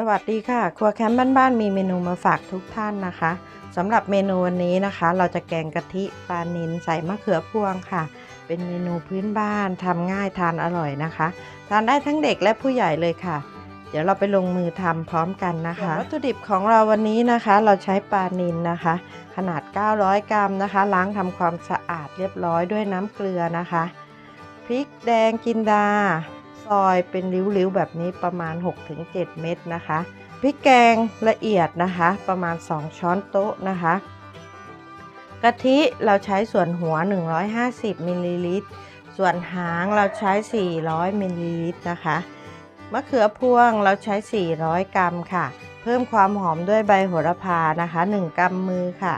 สวัสดีค่ะ ครัวแคมป์บ้านๆมีเมนูมาฝากทุกท่านนะคะสำหรับเมนูวันนี้นะคะ เราจะแกงกะทิปลานิลใส่มะเขือพวงค่ะ เป็นเมนูพื้นบ้านทำง่ายทานอร่อยนะคะ ทานได้ทั้งเด็กและผู้ใหญ่เลยค่ะ เดี๋ยวเราไปลงมือทำพร้อมกันนะคะวัตถุดิบของเราวันนี้นะคะ เราใช้ปลานิลนะคะ ขนาด 900 กรัมนะคะ ล้างทำความสะอาดเรียบร้อยด้วยน้ำเกลือนะคะพริกแดงกินดา ซอยเป็นริ้วๆแบบนี้ประมาณ 6-7 เม็ดนะคะพริกแกงละเอียดนะคะประมาณ 2 ช้อนโต๊ะนะคะกะทิเราใช้ส่วนหัว 150มิลลิลิตรส่วนหางเราใช้ 400มิลลิลิตรนะคะมะเขือพวงเราใช้ 400 กรัมค่ะ เพิ่มความหอมด้วยใบโหระพานะคะ 1กำมือค่ะ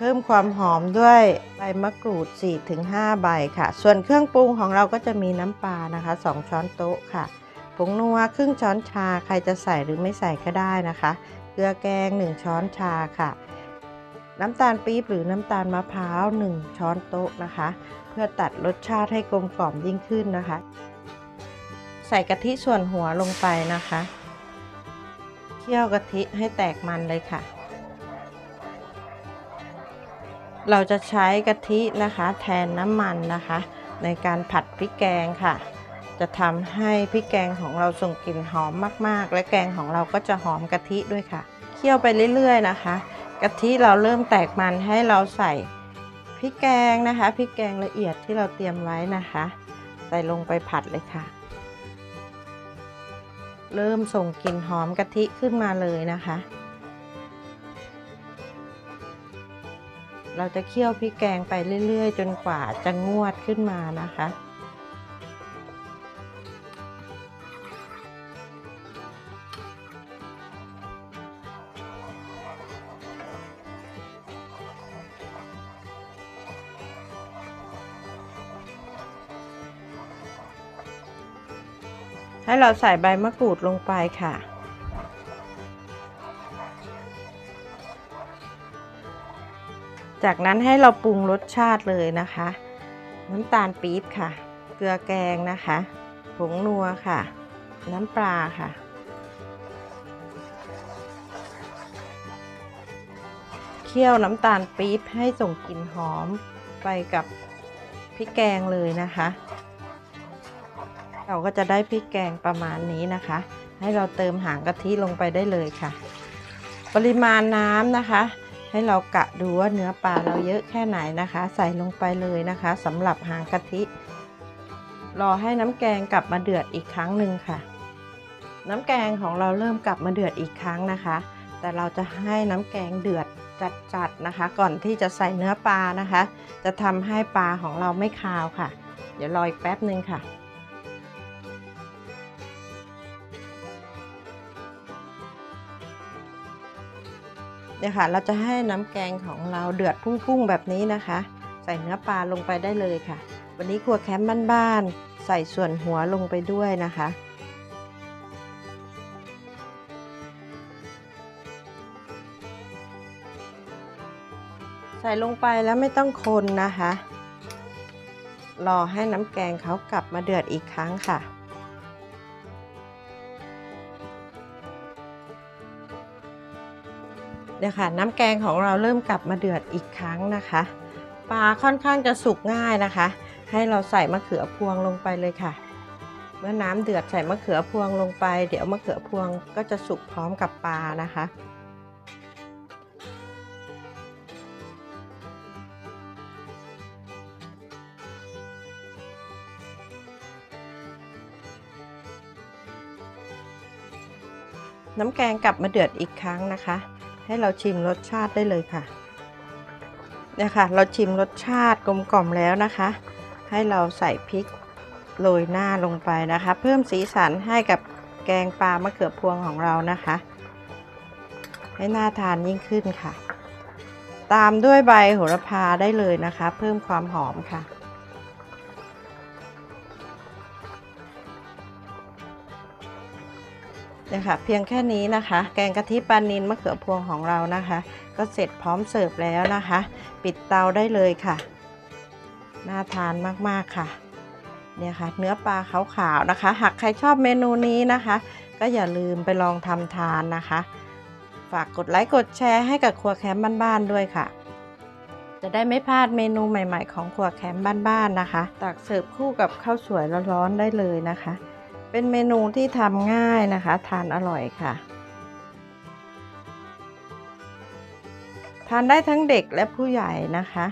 เพิ่มความหอมด้วยใบมะกรูด 4-5 ใบค่ะ ส่วนเครื่องปรุงของเราก็จะมีน้ำปลานะคะ 2 ช้อนโต๊ะค่ะ ผงนัวครึ่งช้อนชา ใครจะใส่หรือไม่ใส่ก็ได้นะคะ เกลือแกง 1 ช้อนชาค่ะ น้ำตาลปี๊บหรือน้ำตาลมะพร้าว 1 ช้อนโต๊ะนะคะ เพื่อตัดรสชาติให้กลมกล่อมยิ่งขึ้นนะคะ ใส่กะทิส่วนหัวลงไปนะคะ เคี่ยวกะทิให้แตกมันเลยค่ะ เราจะใช้กะทินะคะ แทนน้ำมันนะคะ ในการผัดพริกแกงค่ะ จะทำให้พริกแกงของเราส่งกลิ่นหอมมาก ๆ และแกงของเราก็จะหอมกะทิด้วยค่ะเคี่ยวไปเรื่อย ๆ นะคะกะทิเราเริ่มแตกมันให้เราใส่พริกแกงนะคะพริกแกงละเอียดที่เราเตรียมไว้นะคะ ใส่ลงไปผัดเลยค่ะ เริ่มส่งกลิ่นหอมกะทิขึ้นมาเลยนะคะ เราจะเคี่ยวพริกแกงไปเรื่อย ๆ จนกว่าจะงวดขึ้นมานะคะ ให้เราใส่ใบมะกรูดลงไปค่ะ จากนั้นให้เราปรุงรสชาติเลยนะคะ น้ำตาลปี๊บค่ะ เกลือแกงนะคะผงนัวค่ะ น้ำปลาค่ะเคี่ยวน้ำตาลปี๊บให้ส่งกลิ่นหอมไปกับพริกแกงเลยนะคะ เราก็จะได้พริกแกงประมาณนี้นะคะ ให้เราเติมหางกะทิลงไปได้เลยค่ะ ปริมาณน้ำนะคะ ให้เรากะดูว่าเนื้อปลาเราเยอะแค่ไหนนะคะ ใส่ลงไปเลยนะคะสำหรับหางกะทิ รอให้น้ำแกงกลับมาเดือดอีกครั้งหนึ่งค่ะ น้ำแกงของเราเริ่มกลับมาเดือดอีกครั้งนะคะ แต่เราจะให้น้ำแกงเดือดจัดๆนะคะ ก่อนที่จะใส่เนื้อปลานะคะ จะทำให้ปลาของเราไม่คาวค่ะ เดี๋ยวรออีกแป๊บหนึ่งค่ะ เนี่ยค่ะ เราจะให้น้ำแกงของเราเดือดพุ่งๆแบบนี้นะคะ ใส่เนื้อปลาลงไปได้เลยค่ะ วันนี้ครัวแคมป์บ้านๆใส่ส่วนหัวลงไปด้วยนะคะใส่ลงไปแล้วไม่ต้องคนนะคะ รอให้น้ำแกงเขากลับมาเดือดอีกครั้งค่ะ เนี่ยค่ะน้ำแกงของเราเริ่มกลับมาเดือดอีกครั้งนะคะ ปลาค่อนข้างจะสุกง่ายนะคะ ให้เราใส่มะเขือพวงลงไปเลยค่ะ เมื่อน้ำเดือดใส่มะเขือพวงลงไป เดี๋ยวมะเขือพวงก็จะสุกพร้อมกับปลานะคะน้ำแกงกลับมาเดือดอีกครั้งนะคะ ให้เราชิมรสชาติได้เลยค่ะเนี่ยค่ะ เราชิมรสชาติกลมกล่อมแล้วนะคะ ให้เราใส่พริกโรยหน้าลงไปนะคะ เพิ่มสีสันให้กับแกงปลามะเขือพวงของเรานะคะ ให้น่าทานยิ่งขึ้นค่ะ ตามด้วยใบโหระพาได้เลยนะคะ เพิ่มความหอมค่ะ เนี่คะเพียงแค่นี้นะคะ แกงกะทิปลานินมะเขือพวงของเรานะคะ ก็เสร็จพร้อมเสิร์ฟแล้วนะคะ ปิดเตาได้เลยค่ะ น่าทานมากๆค่ะเนี่ยค่ะ เนื้อปลาขาวๆนะคะ หากใครชอบเมนูนี้นะคะ ก็อย่าลืมไปลองทำทานนะคะ ฝากกดไลค์กดแชร์ให้กับครัวแคมบ้านๆด้วยค่ะ จะได้ไม่พลาดเมนูใหม่ๆ ของครัวแคมบ้านๆนะคะ ตักเสิร์ฟคู่กับข้าวสวยร้อนๆได้เลยนะคะ เป็นเมนูที่ทำง่ายนะคะ ทานอร่อยค่ะ ทานได้ทั้งเด็กและผู้ใหญ่นะคะ